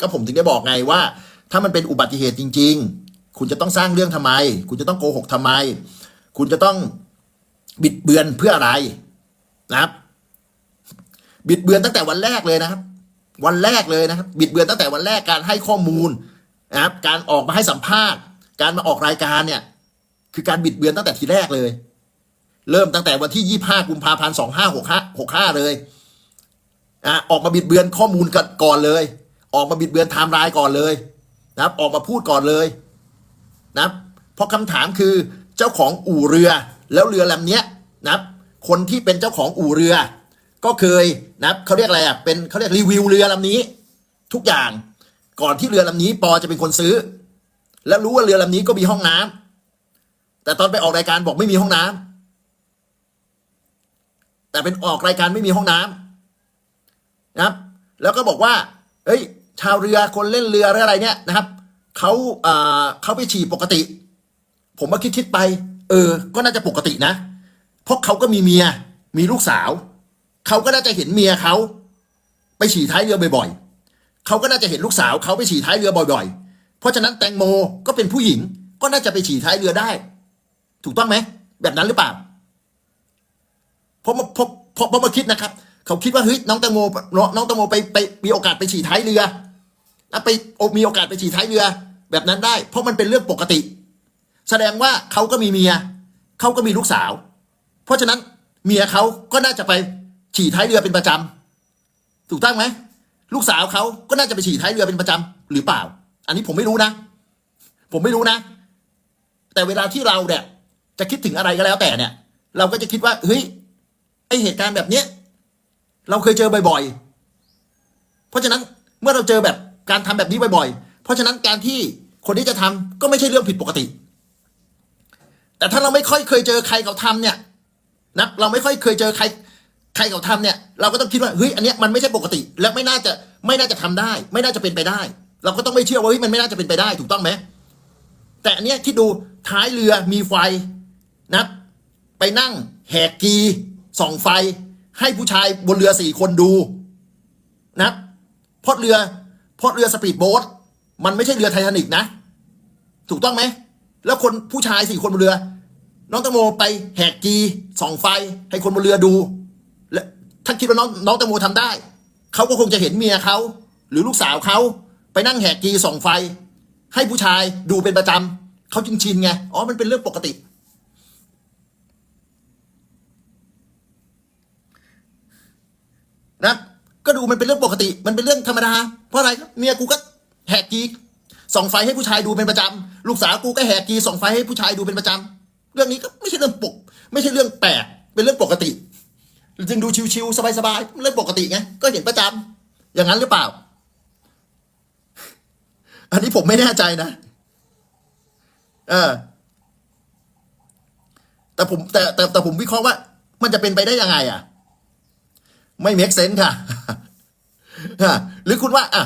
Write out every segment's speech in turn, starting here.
ก็ผมถึงได้บอกไงว่า ถ้ามันเป็นอุบัติเหตุจริง ๆ คุณจะต้องสร้างเรื่องทำไม คุณจะต้องโกหกทำไม คุณจะต้องบิดเบือนเพื่ออะไรนะครับ บิดเบือนตั้งแต่วันแรกเลยนะครับ วันแรกเลยนะครับ บิดเบือนตั้งแต่วันแรกการให้ข้อมูลนะครับ การออกมาให้สัมภาษณ์ การมาออกรายการเนี่ย คือการบิดเบือนตั้งแต่ทีแรกเลย เริ่มตั้งแต่วันที่ยี่ห้ากุมภาพันธ์สองห้าหกห้าหกห้าเลยอะออกมาบิดเบือนข้อมูลกันก่อนเลย ออกมาบิดเบือนไทม์ไลน์ก่อนเลยนะครับ ออกมาพูดก่อนเลยนะครับเพราะคำถามคือเจ้าของอู่เรือ แล้วเรือลำเนี้ยนะครับ คนที่เป็นเจ้าของอู่เรือ ก็เคยนะครับเขาเรียกอะไรอะเป็นเขาเรียกรีวิวเรือลำนี้ ทุกอย่างก่อนที่เรือลำนี้ปอจะเป็นคนซื้อ แล้วรู้ว่าเรือลำนี้ก็มีห้องน้ำแต่ตอนไปออกรายการบอกไม่มีห้องน้ำแต่เป็นออกรายการไม่มีห้องน้ำนะครับ แล้วก็บอกว่าเฮ้ย ชาวเรือคนเล่นเรือหรืออะไรเนี่ยนะครับเขาเอ่อเขาไปฉี่ปกติ ผมมาคิดคิดไป เออ ก็น่าจะปกตินะ เพราะเขาก็มีเมีย มีลูกสาว เขาก็น่าจะเห็นเมียเขาไปฉี่ท้ายเรือบ่อยๆเขาก็น่าจะเห็นลูกสาวเขาไปฉี่ท้ายเรือบ่อยๆ เพราะฉะนั้นแตงโมก็เป็นผู้หญิง ก็น่าจะไปฉี่ท้ายเรือได้ ถูกต้องไหมแบบนั้นหรือเปล่าเพราะมาเพราะเพราะเพราะมาคิดนะครับ เขาคิดว่าเฮ้ยน้องแตงโมน้องแตงโมไปไปมีโอกาสไปฉี่ท้ายเรือ นะไปมีโอกาสไปฉี่ท้ายเรือ แบบนั้นได้ เพราะมันเป็นเรื่องปกติ แสดงว่าเขาก็มีเมียเขาก็มีลูกสาว เพราะฉะนั้นเมียเขาก็น่าจะไปฉี่ท้ายเรือเป็นประจำถูกต้องไหมลูกสาวเขาก็น่าจะไปฉี่ท้ายเรือเป็นประจำหรือเปล่า อันนี้ผมไม่รู้นะ ผมไม่รู้นะ แต่เวลาที่เราเนี่ยจะคิดถึงอะไรก็แล้วแต่เนี่ย เราก็จะคิดว่าเฮ้ยไอเหตุการณ์แบบเนี้ยเราเคยเจอบ่อยๆ เพราะฉะนั้นเมื่อเราเจอแบบ การทำแบบนี้บ่อยๆ เพราะฉะนั้นการที่คนที่จะทำก็ไม่ใช่เรื่องผิดปกติ แต่ถ้าเราไม่ค่อยเคยเจอใครเขาทำเนี่ยนะเราไม่ค่อยเคยเจอใครใครเขาทำเนี่ย เราก็ต้องคิดว่าเฮ้ยอันเนี้ยมันไม่ใช่ปกติ และไม่น่าจะไม่น่าจะทำได้ ไม่น่าจะเป็นไปได้ เราก็ต้องไม่เชื่อว่าเฮ้ยมันไม่น่าจะเป็นไปได้ถูกต้องไหมแต่อันเนี้ยคิดดูท้ายเรือมีไฟนะไปนั่งแหกกีส่องไฟ ให้ผู้ชายบนเรือสี่คนดูนะเพราะเรือ เพราะเรือสปีดโบ๊ทมันไม่ใช่เรือไททานิกนะ ถูกต้องไหม แล้วคนผู้ชายสี่คนบนเรือ น้องแตงโมไปแหกกีส่องไฟให้คนบนเรือดู และถ้าคิดว่าน้องน้องแตงโมทำได้ เขาก็คงจะเห็นเมียเขา หรือลูกสาวเขาไปนั่งแหกกีส่องไฟ ให้ผู้ชายดูเป็นประจำเขาจึงชินไงอ๋อมันเป็นเรื่องปกตินะ ก็ดูมันเป็นเรื่องปกติ มันเป็นเรื่องธรรมดา เพราะอะไรเมียกูก็แหกกีส่องไฟให้ผู้ชายดูเป็นประจำลูกสาวกูก็แหกกีส่องไฟให้ผู้ชายดูเป็นประจำเรื่องนี้ก็ไม่ใช่เรื่องปก ไม่ใช่เรื่องแปลกเป็นเรื่องปกติจึงดูชิวๆสบายๆเรื่องปกติไงก็เห็นประจำอย่างนั้นหรือเปล่า อันนี้ผมไม่แน่ใจนะเออแต่ผมแต่แต่แต่ผมวิเคราะห์ว่า มันจะเป็นไปได้ยังไง อะ ไม่เมคเซนค่ะ หรือคุณว่าอะ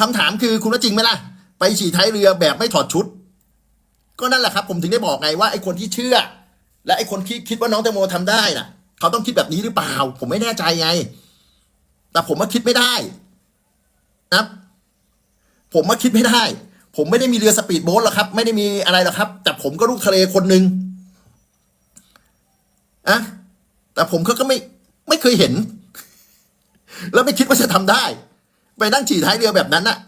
คำถามคือคุณว่าจริงไหมล่ะ ไปฉี่ท้ายเรือแบบไม่ถอดชุด ก็นั่นแหละครับ ผมถึงได้บอกไงว่าไอ้คนที่เชื่อ และไอ้คนที่คิดว่าน้องแตงโมทำได้น่ะ เขาต้องคิดแบบนี้หรือเปล่า ผมไม่แน่ใจไง แต่ผมมาคิดไม่ได้นะผมมาคิดไม่ได้ ผมไม่ได้มีเรือสปีดโบ๊ทหรอกครับ ไม่ได้มีอะไรหรอกครับ แต่ผมก็ลูกทะเลคนหนึ่งอะแต่ผมก็ไม่ไม่เคยเห็น แล้วไม่คิดว่าจะทำได้ ไปนั่งฉี่ท้ายเรือแบบนั้นน่ะ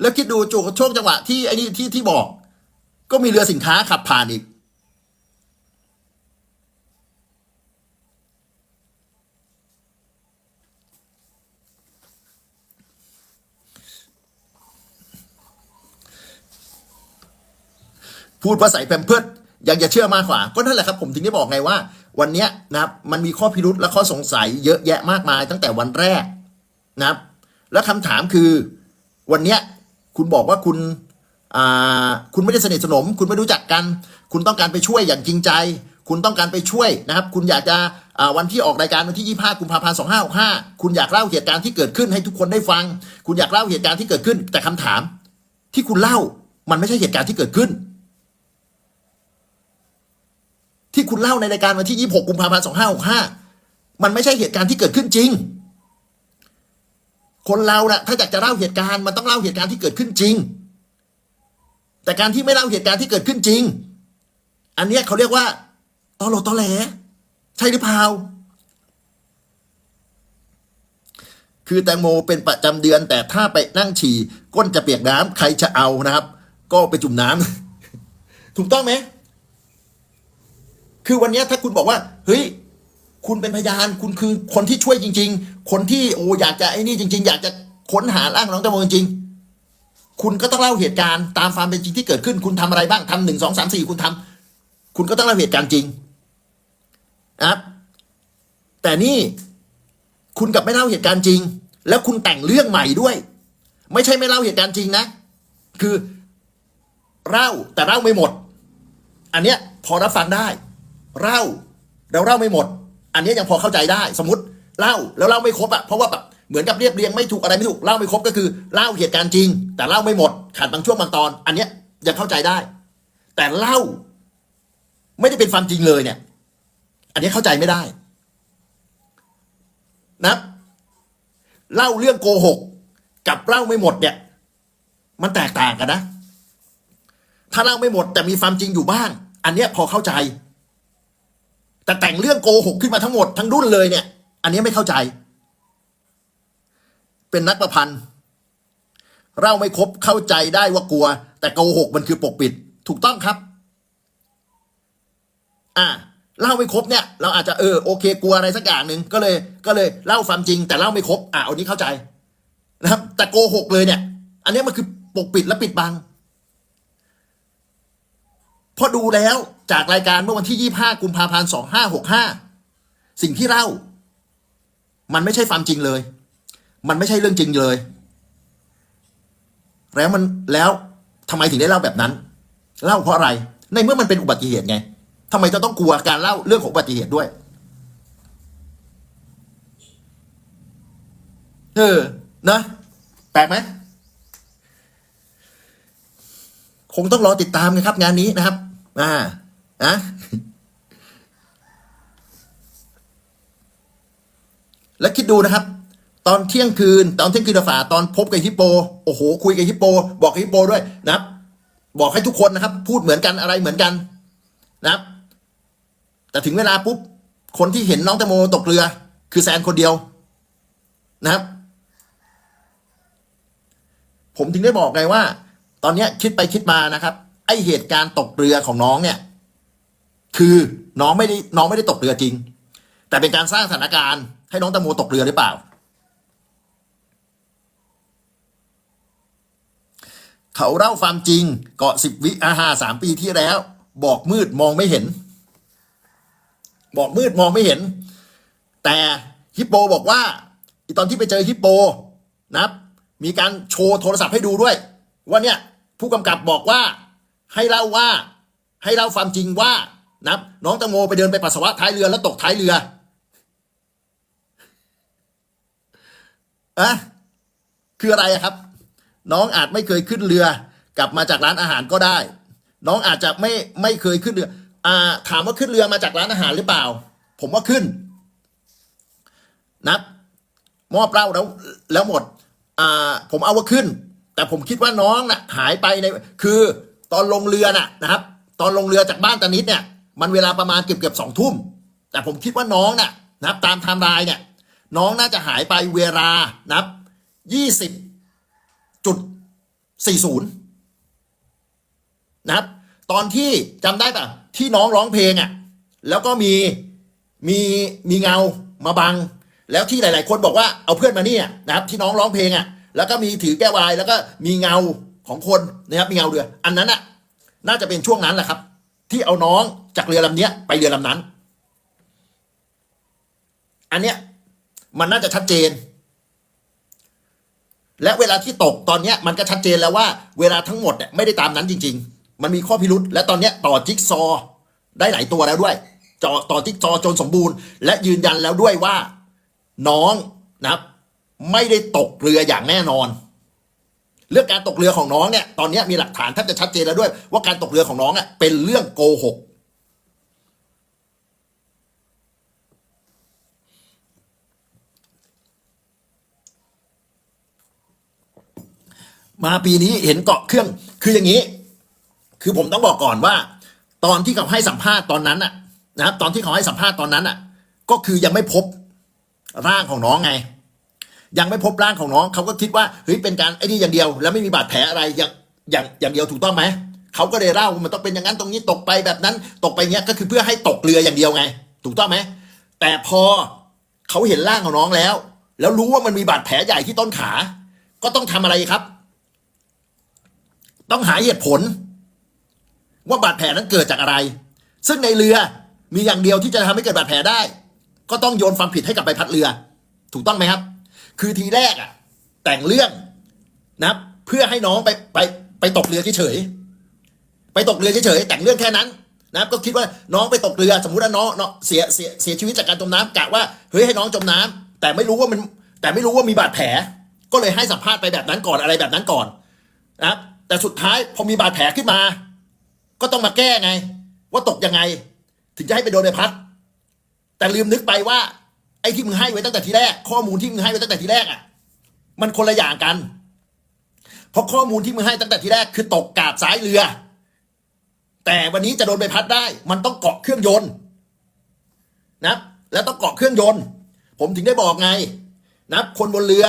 แล้วคิดดูโจกช่วงจังหวะที่ไอ้นี่ที่ที่บอก ก็มีเรือสินค้าขับผ่านอีก พูดว่าใส่แพมเพิร์ดยังจะเชื่อมากกว่าก็นั่นแหละครับ ผมถึงได้บอกไงว่า วันเนี้ยนะครับมันมีข้อพิรุษและข้อสงสัยเยอะแยะมากมายตั้งแต่วันแรกนะครับ แล้วคำถามคือวันเนี้ยคุณบอกว่าคุณอ่าคุณไม่ได้สนิทสนม คุณไม่รู้จักกัน คุณต้องการไปช่วยอย่างจริงใจ คุณต้องการไปช่วยนะครับ คุณอยากจะอ่าวันที่ออกรายการวันที่ 25 กุมภาพันธ์ 2565 คุณอยากเล่าเหตุการณ์ที่เกิดขึ้นให้ทุกคนได้ฟัง คุณอยากเล่าเหตุการณ์ที่เกิดขึ้น แต่คำถามที่คุณเล่ามันไม่ใช่เหตุการณ์ที่เกิดขึ้น ที่คุณเล่าในรายการวันที่ 26 กุมภาพันธ์ 2565 มันไม่ใช่เหตุการณ์ที่เกิดขึ้นจริง คนเรานะ่ะถ้าอยากจะเล่าเหตุการณ์มันต้องเล่าเหตุการณ์ที่เกิดขึ้นจริง แต่การที่ไม่เล่าเหตุการณ์ที่เกิดขึ้นจริง อันนี้เขาเรียกว่าตอโหลตอแหล ใช่หรือเปล่า คือแตงโมเป็นประจำเดือน แต่ถ้าไปนั่งฉี่ก้นจะเปียกน้ำใครจะเอานะครับ ก็ไปจุ่มน้ำถูกต้องไหม คือวันนี้ถ้าคุณบอกว่า เฮ้ย คุณเป็นพยานคุณคือคนที่ช่วยจริง ๆ คนที่โอ้อยากจะไอ้นี่จริง ๆ อยากจะค้นหาร่างน้องแตงโมจริงคุณก็ต้องเล่าเหตุการณ์ตามความเป็นจริงที่เกิดขึ้น คุณทำอะไรบ้างทำหนึ่งสองสามสี่คุณทำคุณก็ต้องเล่าเหตุการณ์จริงนะครับแต่นี่คุณกับไม่เล่าเหตุการณ์จริง แล้วคุณแต่งเรื่องใหม่ด้วย ไม่ใช่ไม่เล่าเหตุการณ์จริงนะ คือเล่าแต่เล่าไม่หมด อันเนี้ยพอรับฟังได้ เล่าแล้วเล่าไม่หมด อันนี้ยยังพอเข้าใจได้สมมติเล่าแล้วเล่าไม่ครบอะเพราะว่าแบบเหมือนกับเรียบเรียงไม่ถูกอะไรไม่ถูกเล่าไม่ครบก็คือเล่าเหตุการณ์จริง แต่เล่าไม่หมด ขาดบางช่วงบางตอน อันเนี้ยยังเข้าใจได้ แต่เล่า ไม่ได้เป็นความจริงเลยเนี่ย อันนี้เข้าใจไม่ได้นะเล่าเรื่องโกหก กับเล่าไม่หมดเนี่ย มันแตกต่างกันนะ ถ้าเล่าไม่หมดแต่มีความจริงอยู่บ้าง อันเนี้ยพอเข้าใจ แต่แต่งเรื่องโกหกขึ้นมาทั้งหมดทั้งรุ่นเลยเนี่ย อันนี้ไม่เข้าใจ เป็นนักประพันธ์เล่าไม่ครบเข้าใจได้ว่ากลัว แต่โกหกมันคือปกปิด ถูกต้องครับ อ่าเล่าไม่ครบเนี่ย เราอาจจะเออโอเค กลัวอะไรสักอย่างหนึ่งก็เลย ก็เลยเล่าความจริง แต่เล่าไม่ครบอ่าอันนี้เข้าใจนะครับ แต่โกหกเลยเนี่ย อันนี้มันคือปกปิดและปิดบัง พอดูแล้วจากรายการเมื่อวันที่ 25 กุมภาพันธ์ 2565 สิ่งที่เล่า มันไม่ใช่ความจริงเลย มันไม่ใช่เรื่องจริงเลย แล้วมันแล้วทำไมถึงได้เล่าแบบนั้น เล่าเพราะอะไร ในเมื่อมันเป็นอุบัติเหตุไงทำไมจะต้องกลัวการเล่าเรื่องของอุบัติเหตุด้วย เออ นะ แปลกไหมคงต้องรอติดตามกันครับงานนี้นะครับ อ่าอะแล้วคิดดูนะครับ ตอนเที่ยงคืน ตอนเที่ยงคืนฝ่าตอนพบกับฮิปโปโอ้โห คุยกับฮิปโป บอกฮิปโปด้วยนะครับ บอกให้ทุกคนนะครับ พูดเหมือนกันอะไรเหมือนกันนะครับ แต่ถึงเวลาปุ๊บคนที่เห็นน้องแตงโมตกเรือ คือแซนคนเดียวนะครับ ผมถึงได้บอกไงว่า ตอนนี้คิดไปคิดมานะครับ ไอเหตุการณ์ตกเรือของน้องเนี่ย คือน้องไม่ได้น้องไม่ได้ตกเรือจริง แต่เป็นการสร้างสถานการณ์ให้น้องแตงโมตกเรือหรือเปล่า เขาเล่าความจริงเกาะสิบวิอาหาสามปีที่แล้ว บอกมืดมองไม่เห็น บอกมืดมองไม่เห็น แต่ฮิปโปบอกว่าตอนที่ไปเจอฮิปโปนะมีการโชว์โทรศัพท์ให้ดูด้วย ว่าเนี่ยผู้กำกับบอกว่า ให้เล่าว่าให้เล่าความจริงว่านับน้องตังโมไปเดินไปปัสสาวะท้ายเรือแล้วตกท้ายเรืออะคืออะไระครับ น้องอาจไม่เคยขึ้นเรือ กลับมาจากร้านอาหารก็ได้ น้องอาจจะไม่ไม่เคยขึ้นเรือ อ่า ถามว่าขึ้นเรือมาจากร้านอาหารหรือเปล่า ผมว่าขึ้น นับมอบเล้าแล้วแล้วหมด อ่า ผมเอาว่าขึ้น แต่ผมคิดว่าน้องน่ะหายไปในคือ ตอนลงเรือน่ะนะครับ ตอนลงเรือจากบ้านตานิดเนี่ย มันเวลาประมาณเกือบเกือบสองทุ่ม แต่ผมคิดว่าน้องน่ะนะครับ ตามไทม์ไลน์เนี่ย น้องน่าจะหายไปเวลานับยี่สิบจุดสี่ศูนย์นะครับ ตอนที่จำได้ปะที่น้องร้องเพลงอะ่ะ แล้วก็มีมีมีเงามาบัง แล้วที่หลาย ๆ คนบอกว่าเอาเพื่อนมาเนี่ยนะครับ ที่น้องร้องเพลงอะ่ะ แล้วก็มีถือแก้ววายแล้วก็มีเงา ของคนนะครับมีเงาเรือ อันนั้นอะ น่าจะเป็นช่วงนั้นแหละครับ ที่เอาน้องจากเรือลำเนี้ยไปเรือลำนั้น อันเนี้ยมันน่าจะชัดเจน และเวลาที่ตกตอนเนี้ยมันก็ชัดเจนแล้วว่า เวลาทั้งหมดเนี่ยไม่ได้ตามนั้นจริง ๆ มันมีข้อพิรุษและตอนเนี้ยต่อจิ๊กซอได้หลายตัวแล้วด้วยจอต่อจิ๊กซอจนสมบูรณ์ และยืนยันแล้วด้วยว่า น้องนะครับ ไม่ได้ตกเรืออย่างแน่นอน เรื่องการตกเรือของน้องเนี่ยตอนนี้มีหลักฐานแทบจะชัดเจนแล้วด้วย ว่าการตกเรือของน้องอะเป็นเรื่องโกหกมาปีนี้เห็นเกาะเครื่อง คืออย่างนี้ คือผมต้องบอกก่อนว่า ตอนที่เขาให้สัมภาษณ์ตอนนั้นน่ะนะครับ ตอนที่เขาให้สัมภาษณ์ตอนนั้นน่ะ ก็คือยังไม่พบร่างของน้องไง ยังไม่พบร่างของน้องเขาก็คิดว่าเฮ้ยเป็นการไอ้นี่อย่างเดียว แล้วไม่มีบาดแผลอะไรอย่างอย่างอย่างเดียวถูกต้องไหมเขาก็เลยเล่ามันต้องเป็นอย่างนั้นตรงนี้ตกไปแบบนั้น ตกไปเนี้ยก็คือเพื่อให้ตกเรืออย่างเดียวไง ถูกต้องไหมแต่พอเขาเห็นร่างของน้องแล้ว แล้วรู้ว่ามันมีบาดแผลใหญ่ที่ต้นขา ก็ต้องทำอะไรครับ ต้องหาเหตุผล ว่าบาดแผลนั้นเกิดจากอะไร ซึ่งในเรือมีอย่างเดียวที่จะทำให้เกิดบาดแผลได้ ก็ต้องโยนความผิดให้กับใบพัดเรือ ถูกต้องไหมครับ คือทีแรกอะแต่งเรื่องนะเพื่อให้น้องไปไปไปตกเรือเฉยๆไปตกเรือเฉยๆแต่งเรื่องแค่นั้นนะก็คิดว่าน้องไปตกเรือสมมุติว่าน้องเนาะเสียเสียเสียชีวิตจากการจมน้ำกะว่าเฮ้ยให้น้องจมน้ำแต่ไม่รู้ว่ามันแต่ไม่รู้ว่ามีบาดแผล ก็เลยให้สัมภาษณ์ไปแบบนั้นก่อนอะไรแบบนั้นก่อนนะแต่สุดท้ายพอมีบาดแผลขึ้นมา ก็ต้องมาแก้ไง ว่าตกยังไง ถึงจะให้ไปโดนใบพัด แต่ลืมนึกไปว่า ไอ้ที่มึงให้ไว้ตั้งแต่ทีแรก ข้อมูลที่มึงให้ไว้ตั้งแต่ทีแรกอะ มันคนละอย่างกัน เพราะข้อมูลที่มึงให้ตั้งแต่ทีแรกคือตกกาบซ้ายเรือ แต่วันนี้จะโดนใบพัดได้ มันต้องเกาะเครื่องยนต์นะแล้วต้องเกาะเครื่องยนต์ ผมถึงได้บอกไงนะคนบนเรือ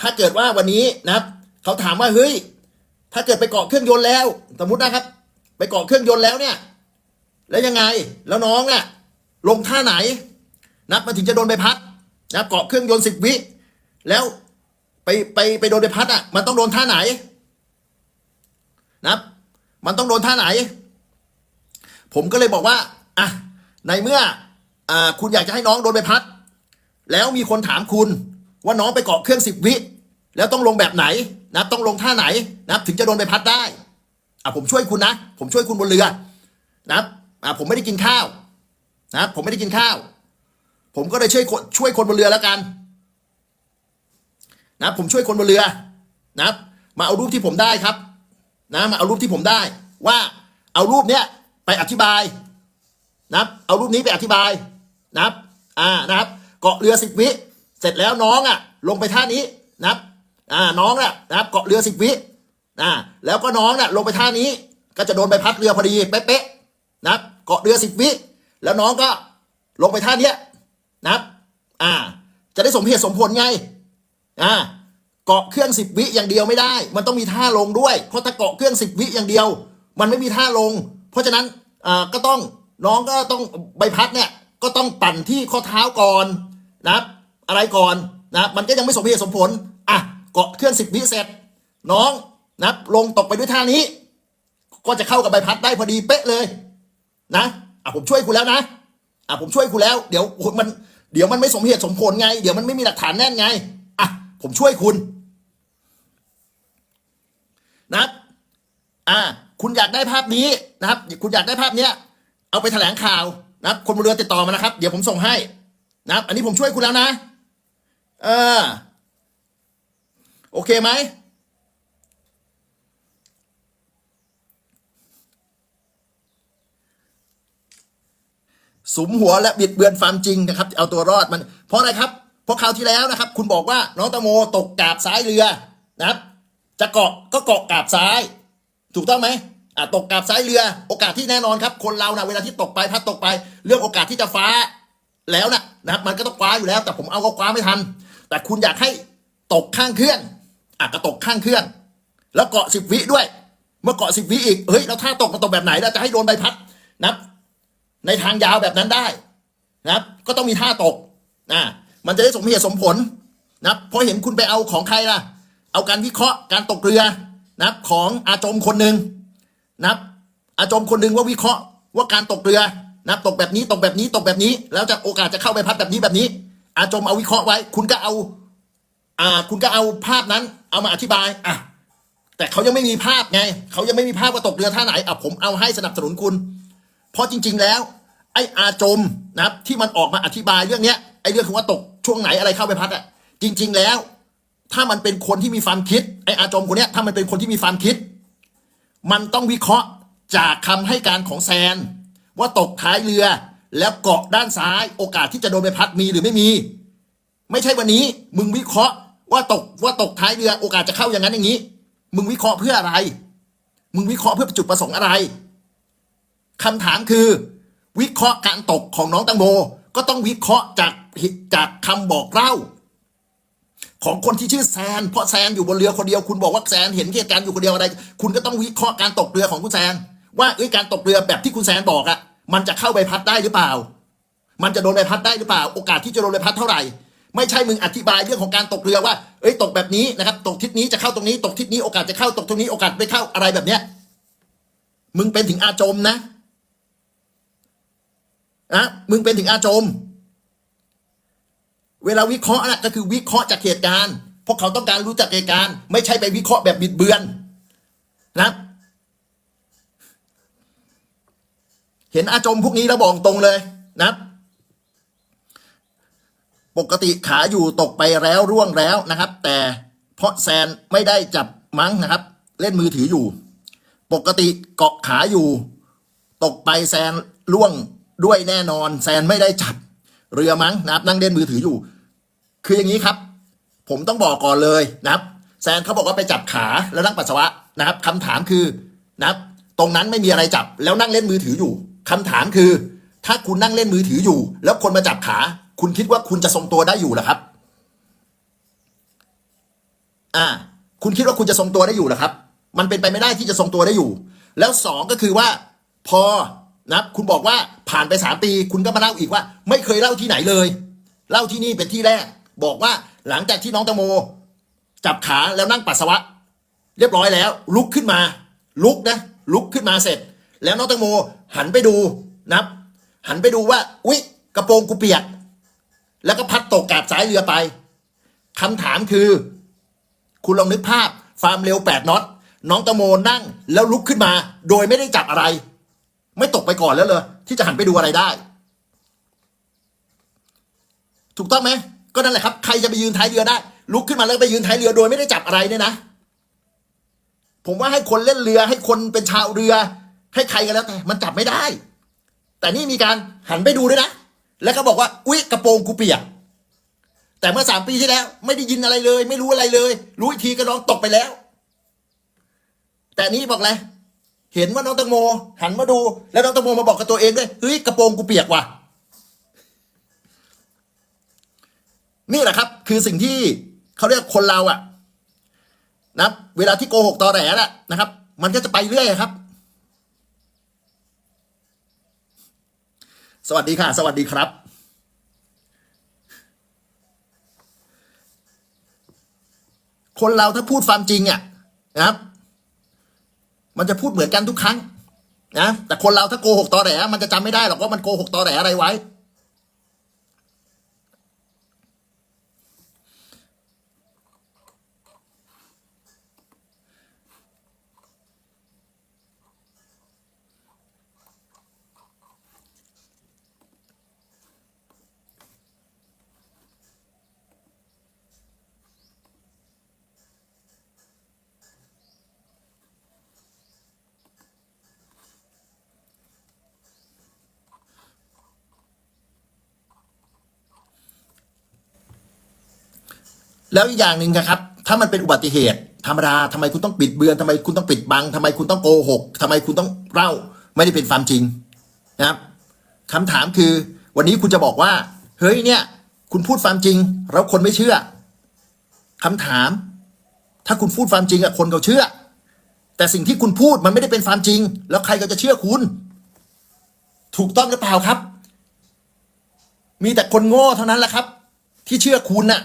ถ้าเกิดว่าวันนี้นะเขาถามว่าเฮ้ย ถ้าเกิดไปเกาะเครื่องยนต์แล้ว สมมตินะครับ ไปเกาะเครื่องยนต์แล้วเนี่ย แล้วยังไง แล้วน้องเนี่ยลงท่าไหน นับมันถึงจะโดนใบพัดนะเกาะเครื่องยนต์สิบวิ แล้วไปไปไปโดนใบพัดอะมันต้องโดนท่าไหนนะมันต้องโดนท่าไหน ผมก็เลยบอกว่าอะในเมื่ออ่าคุณอยากจะให้น้องโดนใบพัด แล้วมีคนถามคุณว่าน้องไปเกาะเครื่องสิบวิ แล้วต้องลงแบบไหนนะต้องลงท่าไหนนะถึงจะโดนใบพัดได้อะผมช่วยคุณนะ ผมช่วยคุณบนเรือนะครับอ่าผมไม่ได้กินข้าว นะครับผมไม่ได้กินข้าว ผมก็เลยช่วยคนช่วยคนบนเรือแล้วกัน นะผมช่วยคนบนเรือนะมาเอารูปที่ผมได้ครับ นะมาเอารูปที่ผมได้ ว่าเอารูปเนี้ยไปอธิบายนะเอารูปนี้ไปอธิบายนะอ่านะครับ เกาะเรือสิบวิเสร็จแล้วน้องอะ ลงไปท่านี้นะอ่าน้องน่ะนะครับ เกาะเรือสิบวิอ่าแล้วก็น้องน่ะลงไปท่านี้ ก็จะโดนใบพัดเรือพอดีเป๊ะๆนะเกาะเรือสิบวิแล้วน้องก็ลงไปท่าเนี้ย นะครับ อ่า จะได้สมเหตุสมผลไง อ่า เกาะเครื่องสิบวิอย่างเดียวไม่ได้ มันต้องมีท่าลงด้วย เพราะถ้าเกาะเครื่องสิบวิอย่างเดียว มันไม่มีท่าลง เพราะฉะนั้น อ่า ก็ต้องน้องก็ต้องใบพัดเนี่ย ก็ต้องปั่นที่ข้อเท้าก่อนนะครับ อะไรก่อนนะมันก็ยังไม่สมเหตุสมผล อะ เกาะเครื่องสิบวิเสร็จ น้องนะลงตกไปด้วยท่านี้ ก็จะเข้ากับใบพัดได้พอดีเป๊ะเลย นะ อะผมช่วยคุณแล้วนะ อะผมช่วยคุณแล้ว เดี๋ยวมัน เดี๋ยวมันไม่สมเหตุสมผลไง เดี๋ยวมันไม่มีหลักฐานแน่นไง อะ ผมช่วยคุณ นะอ่า คุณอยากได้ภาพนี้นะครับ คุณอยากได้ภาพเนี้ย เอาไปแถลงข่าวนะครับ คนบนเรือติดต่อมานะครับ เดี๋ยวผมส่งให้ นะครับ อันนี้ผมช่วยคุณแล้วนะ เออ โอเคไหม สมหัวและบิดเบือนความจริงนะครับ เอาตัวรอดมัน เพราะอะไรครับ เพราะคราวที่แล้วนะครับ คุณบอกว่าน้องตะโมตกกาบซ้ายเรือนะครับ จะเกาะก็เกาะกาบซ้าย ถูกต้องไหมอะตกกาบซ้ายเรือ โอกาสที่แน่นอนครับ คนเรานะเวลาที่ตกไปพัดตกไป เรื่องโอกาสที่จะฟ้าแล้วนะนะครับ มันก็ต้องคว้าอยู่แล้ว แต่ผมเอาก็คว้าไม่ทัน แต่คุณอยากให้ตกข้างเครื่องอะก็ตกข้างเครื่อง แล้วเกาะสิบวิด้วย เมื่อเกาะสิบวิอีกเฮ้ยแล้วถ้าตกมันตกแบบไหนแล้วจะให้โดนใบพัดนะ ในทางยาวแบบนั้นได้นะครับ ก็ต้องมีท่าตกอ่ามันจะได้สมเหตุสมผลนะเพราะเห็นคุณไปเอาของใครล่ะ เอาการวิเคราะห์การตกเรือนะของอาจมคนหนึ่งนะอาจมคนหนึ่งว่าวิเคราะห์ว่าการตกเรือนะตกแบบนี้ตกแบบนี้ตกแบบนี้ แล้วจะโอกาสจะเข้าไปพัดแบบนี้แบบนี้ อาจมเอาวิเคราะห์ไว้ คุณก็เอาอ่าคุณก็เอาภาพนั้นเอามาอธิบายอะแต่เขายังไม่มีภาพไงเขายังไม่มีภาพว่าตกเรือท่าไหนอะผมเอาให้สนับสนุนคุณ เพราะจริง ๆ แล้ว ไอ้อาจมนะครับ ที่มันออกมาอธิบายเรื่องเนี้ยไอ้เรื่องของว่าตกช่วงไหนอะไรเข้าไปพัดอะจริง ๆ แล้ว ถ้ามันเป็นคนที่มีความคิดไอ้อาจมคนเนี้ยถ้ามันเป็นคนที่มีความคิด มันต้องวิเคราะห์จากคำให้การของแซน ว่าตกท้ายเรือ แล้วเกาะด้านซ้ายโอกาสที่จะโดนใบพัดมีหรือไม่มี ไม่ใช่วันนี้ มึงวิเคราะห์ว่าตกว่าตกท้ายเรือโอกาสจะเข้าอย่างนั้นอย่างนี้ มึงวิเคราะห์เพื่ออะไร มึงวิเคราะห์เพื่อจุดประสงค์อะไร คำถามคือ วิเคราะห์การตกของน้องตังโมก็ต้องวิเคราะห์จากจากคำบอกเล่า ของคนที่ชื่อแซน เพราะแซนอยู่บนเรือคนเดียว คุณบอกว่าแซนเห็นเหตุการณ์อยู่คนเดียวอะไร คุณก็ต้องวิเคราะห์การตกเรือของคุณแซน ว่าเอ้ยการตกเรือแบบที่คุณแซนบอกอะมันจะเข้าใบพัดได้หรือเปล่า มันจะโดนใบพัดได้หรือเปล่า โอกาสที่จะโดนใบพัดเท่าไหร่ ไม่ใช่มึงอธิบายเรื่องของการตกเรือว่า เอ้ยตกแบบนี้นะครับ ตกทิศนี้จะเข้าตรงนี้ ตกทิศนี้โอกาสจะเข้าตกตรงนี้โอกาสไม่เข้าอะไรแบบเนี้ย มึงเป็นถึงอาจมนะ นะมึงเป็นถึงอาจม เวลาวิเคราะห์นะก็คือวิเคราะห์จากเหตุการณ์เพราะเขาต้องการรู้จักเหตุการณ์ ไม่ใช่ไปวิเคราะห์แบบบิดเบือนนะเห็นอาจมพวกนี้แล้วบอกตรงเลยนะปกติขาอยู่ตกไปแล้วร่วงแล้วนะครับ แต่เพราะแซนไม่ได้จับมั้งนะครับ เล่นมือถืออยู่ ปกติเกาะขาอยู่ ตกไปแซนร่วง ด้วยแน่นอนแซนไม่ได้จับเรือมั้งนะครับนั่งเล่นมือถืออยู่ คืออย่างนี้ครับ ผมต้องบอกก่อนเลยนะครับ แซนเขาบอกว่าไปจับขาแล้วนั่งปัสสาวะนะครับคำถามคือนะครับ ตรงนั้นไม่มีอะไรจับแล้วนั่งเล่นมือถืออยู่คำถามคือ ถ้าคุณนั่งเล่นมือถืออยู่ แล้วคนมาจับขา คุณคิดว่าคุณจะทรงตัวได้อยู่หรอครับ อ่า คุณคิดว่าคุณจะทรงตัวได้อยู่หรอครับ มันเป็นไปไม่ได้ที่จะทรงตัวได้อยู่ แล้วสองก็คือว่า พอ นะครับคุณบอกว่าผ่านไปสามปี คุณก็มาเล่าอีกว่า ไม่เคยเล่าที่ไหนเลย เล่าที่นี่เป็นที่แรก บอกว่าหลังจากที่น้องตังโม จับขาแล้วนั่งปัสสาวะ เรียบร้อยแล้ว ลุกขึ้นมา ลุกนะ ลุกขึ้นมาเสร็จ แล้วน้องตังโม หันไปดูนะหันไปดูว่าอุ๊ยกระโปรงกูเปียก แล้วก็พัดตกกาบสายเรือไปคำถามคือ คุณลองนึกภาพความเร็ว8น็อตน้องตะโมนั่งแล้วลุกขึ้นมา โดยไม่ได้จับอะไร ไม่ตกไปก่อนแล้วเลยที่จะหันไปดูอะไรได้ ถูกต้องไหมก็นั่นแหละครับ ใครจะไปยืนท้ายเรือได้ ลุกขึ้นมาแล้วไปยืนท้ายเรือโดยไม่ได้จับอะไรเนี่ยนะ ผมว่าให้คนเล่นเรือ ให้คนเป็นชาวเรือ ให้ใครกันแล้วแต่ มันจับไม่ได้ แต่นี่มีการหันไปดูด้วยนะ แล้วก็บอกว่า อุ๊ยกระโปรงกูเปียก แต่เมื่อสามปีที่แล้ว ไม่ได้ยินอะไรเลย ไม่รู้อะไรเลย รู้อีกทีก็น้องตกไปแล้ว แต่นี่บอกเลย เห็นว่าน้องตังโม หันมาดู แล้วน้องตังโมมาบอกกับตัวเองด้วยเฮ้ยกระโปรงกูเปียกว่ะนี่แหละครับ คือสิ่งที่เขาเรียกคนเราอะนะเวลาที่โกหกตอแหลนะนะครับ มันก็จะไปเรื่อยครับ สวัสดีค่ะ สวัสดีครับ คนเราถ้าพูดความจริงอะนะครับ มันจะพูดเหมือนกันทุกครั้งนะแต่คนเราถ้าโกหกตอแหลมันจะจำไม่ได้หรอกว่ามันโกหกตอแหลอะไรไว้ แล้วอีกอย่างหนึ่งนะครับ ถ้ามันเป็นอุบัติเหตุธรรมดาทำไมคุณต้องปิดเบือนทำไมคุณต้องปิดบังทำไมคุณต้องโกหกทำไมคุณต้องเล่า ไม่ได้เป็นความจริงนะครับคำถามคือ วันนี้คุณจะบอกว่า เฮ้ยเนี่ย คุณพูดความจริง แล้วคนไม่เชื่อคำถาม ถ้าคุณพูดความจริงอะคนเขาเชื่อ แต่สิ่งที่คุณพูดมันไม่ได้เป็นความจริง แล้วใครก็จะเชื่อคุณ ถูกต้องหรือเปล่าครับ มีแต่คนโง่เท่านั้นแหละครับ ที่เชื่อคุณน่ะ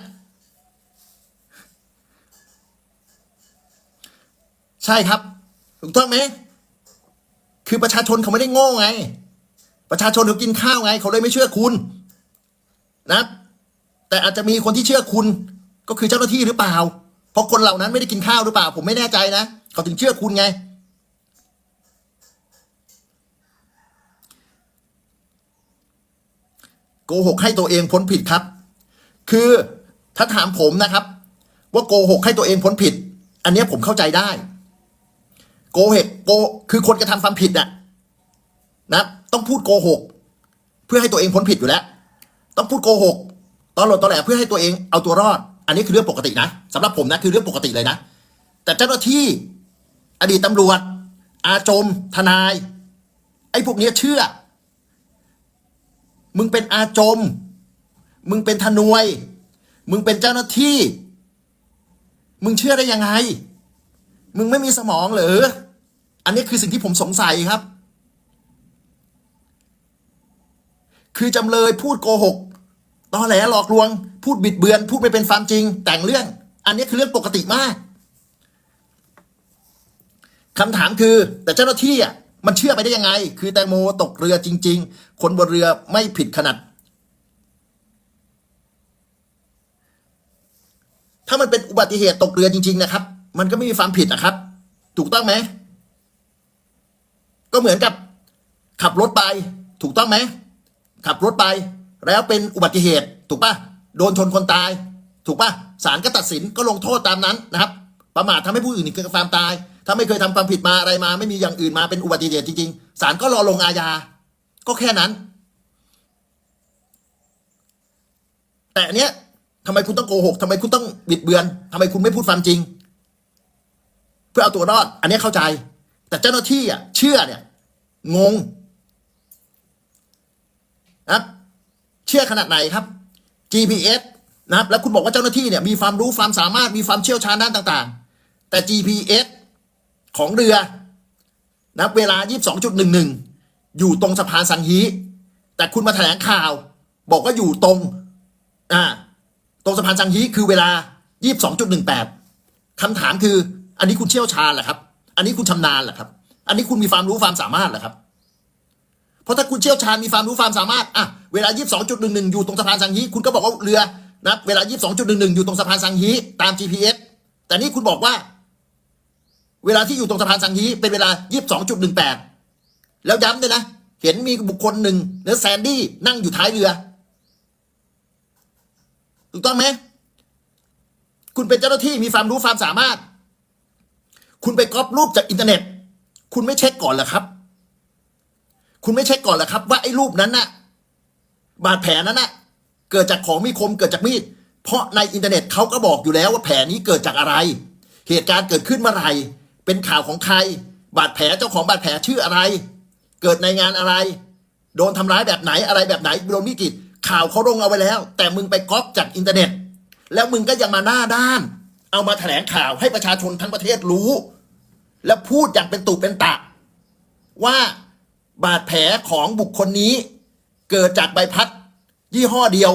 ใช่ครับ ถูกต้องไหมคือประชาชนเขาไม่ได้โง่ไง ประชาชนเขากินข้าวไง เขาเลยไม่เชื่อคุณนะแต่อาจจะมีคนที่เชื่อคุณก็คือเจ้าหน้าที่หรือเปล่า เพราะคนเหล่านั้นไม่ได้กินข้าวหรือเปล่า ผมไม่แน่ใจนะเขาถึงเชื่อคุณไง โกหกให้ตัวเองพ้นผิดครับ คือถ้าถามผมนะครับ ว่าโกหกให้ตัวเองพ้นผิด อันนี้ผมเข้าใจได้ โกหกโกคือคนกระทำความผิดน่ะนะต้องพูดโกหก เพื่อให้ตัวเองพ้นผิดอยู่แล้ว ต้องพูดโกหกตอนหลดตอนแหลเพื่อให้ตัวเองเอาตัวรอด อันนี้คือเรื่องปกตินะสำหรับผมนะคือเรื่องปกติเลยนะ แต่เจ้าหน้าที่อดีตตำรวจ อาจม ทนาย ไอ้พวกเนี้ยเชื่อ มึงเป็นอาจม มึงเป็นทนวย มึงเป็นเจ้าหน้าที่ มึงเชื่อได้ยังไง มึงไม่มีสมองหรือ อันนี้คือสิ่งที่ผมสงสัยครับ คือจำเลยพูดโกหกตอแหลหลอกลวง พูดบิดเบือน พูดไม่เป็นความจริง แต่งเรื่อง อันนี้คือเรื่องปกติมากคำถามคือ แต่เจ้าหน้าที่อะมันเชื่อไปได้ยังไง คือแตงโมตกเรือจริง ๆ คนบนเรือไม่ผิดขนาด ถ้ามันเป็นอุบัติเหตุตกเรือจริง ๆ นะครับ มันก็ไม่มีความผิดนะครับ ถูกต้องไหม ก็เหมือนกับขับรถไป ถูกต้องไหมขับรถไป แล้วเป็นอุบัติเหตุ ถูกปะโดนชนคนตาย ถูกปะศาลก็ตัดสินก็ลงโทษตามนั้นนะครับ ประมาททำให้ผู้อื่นเกิดความตาย ถ้าไม่เคยทำความผิดมาอะไรมา ไม่มีอย่างอื่นมาเป็นอุบัติเหตุจริงๆศาลก็รอลงอาญาก็แค่นั้น แต่เนี้ยทำไมคุณต้องโกหกทำไมคุณต้องบิดเบือนทำไมคุณไม่พูดความจริง เพื่อเอาตัวรอด อันนี้เข้าใจ แต่เจ้าหน้าที่อะเชื่อเนี่ยงงนะเชื่อขนาดไหนครับ GPS นะครับ แล้วคุณบอกว่าเจ้าหน้าที่เนี่ยมีความรู้ความสามารถมีความเชี่ยวชาญด้านต่างๆ แต่ GPS ของเรือนะเวลา 22.11 อยู่ตรงสะพานสังฮีแต่คุณมาแถลงข่าว บอกว่าอยู่ตรงอ่าตรงสะพานสังฮีคือเวลา 22.18คำถามคือ อันนี้คุณเชี่ยวชาญเหรอครับ อันนี้คุณชำนาญเหรอครับ อันนี้คุณมีความรู้ความสามารถเหรอครับ เพราะถ้าคุณเชี่ยวชาญมีความรู้ความสามารถอะเวลา 22.11 อยู่ตรงสะพานสังฮีคุณก็บอกว่าเรือนะเวลา 22.11 อยู่ตรงสะพานสังฮีตาม GPS แต่นี่คุณบอกว่า เวลาที่อยู่ตรงสะพานสังฮีเป็นเวลา 22.18 แล้วย้ำด้วยนะ เห็นมีบุคคลหนึ่งเนื้อแซนดี้นั่งอยู่ท้ายเรือ ถูกต้องไหม คุณเป็นเจ้าหน้าที่มีความรู้ความสามารถ คุณไปก๊อปรูปจากอินเทอร์เน็ต คุณไม่เช็คก่อนเหรอครับ คุณไม่เช็คก่อนเหรอครับ ว่าไอ้รูปนั้นน่ะ บาดแผลนั้นน่ะ เกิดจากของมีคมเกิดจากมีด เพราะในอินเทอร์เน็ตเขาก็บอกอยู่แล้วว่าแผลนี้เกิดจากอะไร เหตุการณ์เกิดขึ้นเมื่อไหร่ เป็นข่าวของใคร บาดแผลเจ้าของบาดแผลชื่ออะไร เกิดในงานอะไร โดนทำร้ายแบบไหนอะไรแบบไหนโดนมีกิจข่าวเขาลงเอาไว้แล้ว แต่มึงไปก๊อปจากอินเทอร์เน็ต แล้วมึงก็ยังมาหน้าด้าน เอามาแถลงข่าวให้ประชาชนทั้งประเทศรู้ แล้วพูดอย่างเป็นตุเป็นตะ ว่าบาดแผลของบุคคลนี้ เกิดจากใบพัด ยี่ห้อเดียว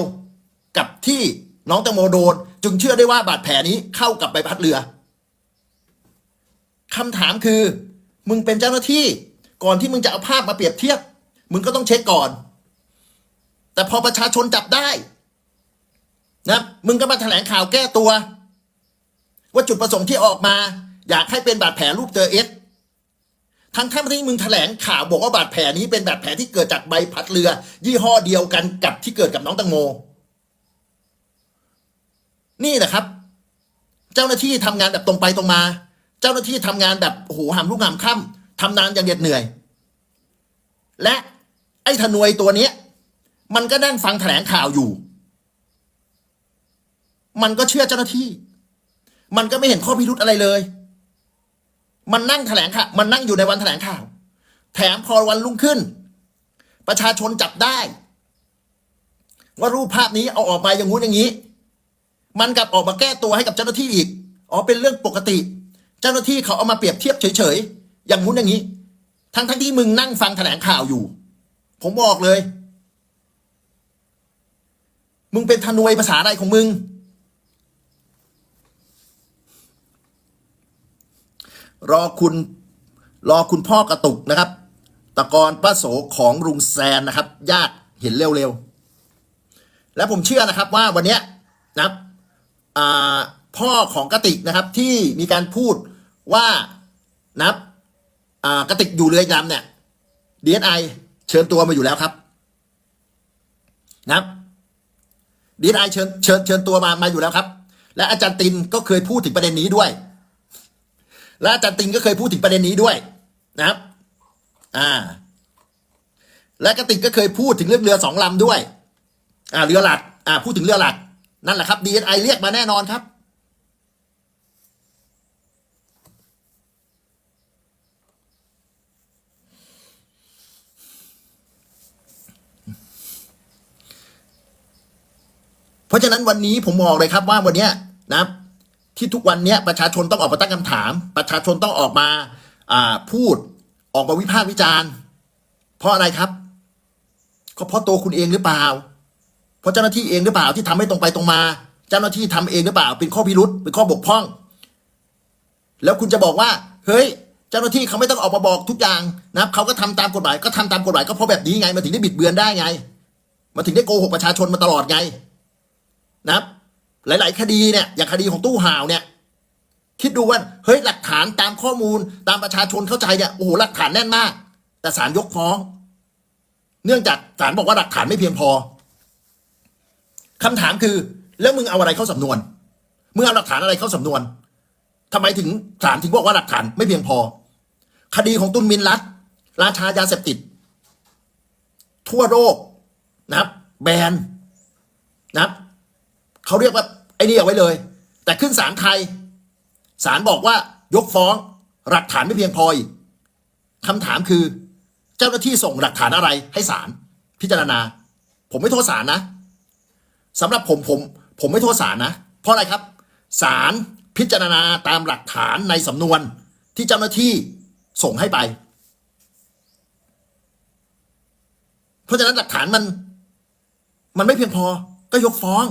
กับที่น้องแตงโมโดน จึงเชื่อได้ว่าบาดแผลนี้เข้ากับใบพัดเรือคำถามคือ มึงเป็นเจ้าหน้าที่ก่อนที่มึงจะเอาภาพมาเปรียบเทียบ มึงก็ต้องเช็คก่อน แต่พอประชาชนจับได้นะมึงก็มาแถลงข่าวแก้ตัว ว่าจุดประสงค์ที่ออกมา อยากให้เป็นบาดแผลรูปเจอเอสทั้งทั้งที่มึงแถลงข่าวบอกว่าบาดแผลนี้เป็นบาดแผลที่เกิดจากใบพัดเรือ ยี่ห้อเดียวกันกับที่เกิดกับน้องตังโม นี่แหละครับ เจ้าหน้าที่ทำงานแบบตรงไปตรงมา เจ้าหน้าที่ทำงานแบบโอ้โหหามลูกหามค่ำทำนานอย่างเหน็ดเหนื่อย และไอ้ธนวยตัวเนี้ย มันก็นั่งฟังแถลงข่าวอยู่ มันก็เชื่อเจ้าหน้าที่ มันก็ไม่เห็นข้อพิรุธอะไรเลย มันนั่งแถลงข่าวมันนั่งอยู่ในวันแถลงข่าว แถมพอวันรุ่งขึ้น ประชาชนจับได้ ว่ารูปภาพนี้เอาออกมาอย่างงู้นอย่างนี้ มันกลับออกมาแก้ตัวให้กับเจ้าหน้าที่อีกอ๋อเป็นเรื่องปกติ เจ้าหน้าที่เขาเอามาเปรียบเทียบเฉยๆอย่างงู้นอย่างนี้ ทั้งทั้งที่มึงนั่งฟังแถลงข่าวอยู่ ผมบอกเลย มึงเป็นทนวยภาษาอะไรของมึง รอคุณรอคุณพ่อกระตุกนะครับ ตะกอนป้าโสของลุงแซนนะครับ ญาติเห็นเร็วๆ และผมเชื่อนะครับว่าวันนี้นะครับพ่อของกระติกนะครับที่มีการพูดว่านะครับกระติกอยู่เรือดำเนี่ยดีเอสไอเชิญตัวมาอยู่แล้วครับนะครับดีเอสไอเชิญเชิญเชิญตัวมามาอยู่แล้วครับ และอาจารย์ตินก็เคยพูดถึงประเด็นนี้ด้วย และอาจารย์ติงก็เคยพูดถึงประเด็นนี้ด้วยนะครับ อ่า และกระติกก็เคยพูดถึงเรื่องเรือสองลำด้วย อ่า เรือหลัก อ่า พูดถึงเรือหลัก นั่นแหละครับ DSI เรียกมาแน่นอนครับเพราะฉะนั้นวันนี้ผมบอกเลยครับว่าวันนี้นะครับ ที่ทุกวันนี้ประชาชนต้องออกมาตั้งคำถาม ประชาชนต้องออกมาพูดออกมาวิพากษ์วิจารณ์ เพราะอะไรครับ ก็เพราะตัวคุณเองหรือเปล่า เพราะเจ้าหน้าที่เองหรือเปล่าที่ทำไม่ตรงไปตรงมา เจ้าหน้าที่ทำเองหรือเปล่า เป็นข้อพิรุษเป็นข้อบกพร่อง แล้วคุณจะบอกว่า เฮ้ย เจ้าหน้าที่เขาไม่ต้องออกมาบอกทุกอย่างนะครับเขาก็ทำตามกฎหมายก็ทำตามกฎหมายก็เพราะแบบนี้ไงมันถึงได้บิดเบือนได้ไง มันถึงได้โกหกประชาชนมาตลอดไง นะครับ หลาย ๆ คดีเนี่ยอย่างคดีของตู้ห่าวเนี่ยคิดดูว่าเฮ้ยหลักฐานตามข้อมูลตามประชาชนเข้าใจเนี่ยโอ้โหหลักฐานแน่นมาก แต่ศาลยกฟ้อง เนื่องจากศาลบอกว่าหลักฐานไม่เพียงพอคำถามคือ แล้วมึงเอาอะไรเข้าสำนวนมึงเอาหลักฐานอะไรเข้าสำนวนทำไมถึงศาลถึงบอกว่าหลักฐานไม่เพียงพอ คดีของตุนมินรัตราชายาเสพติด ทั่วโลกนะครับ แบนนะครับ เขาเรียกว่าไอ้นี่เอาไว้เลย แต่ขึ้นศาลไทยศาลบอกว่ายกฟ้องหลักฐานไม่เพียงพออีกคำถามคือ เจ้าหน้าที่ส่งหลักฐานอะไรให้ศาลพิจารณา ผมไม่โทษศาลนะสำหรับผมผม ผมไม่โทษศาลนะ เพราะอะไรครับศาลพิจารณาตามหลักฐานในสำนวนที่เจ้าหน้าที่ส่งให้ไป เพราะฉะนั้นหลักฐานมัน มันไม่เพียงพอก็ยกฟ้อง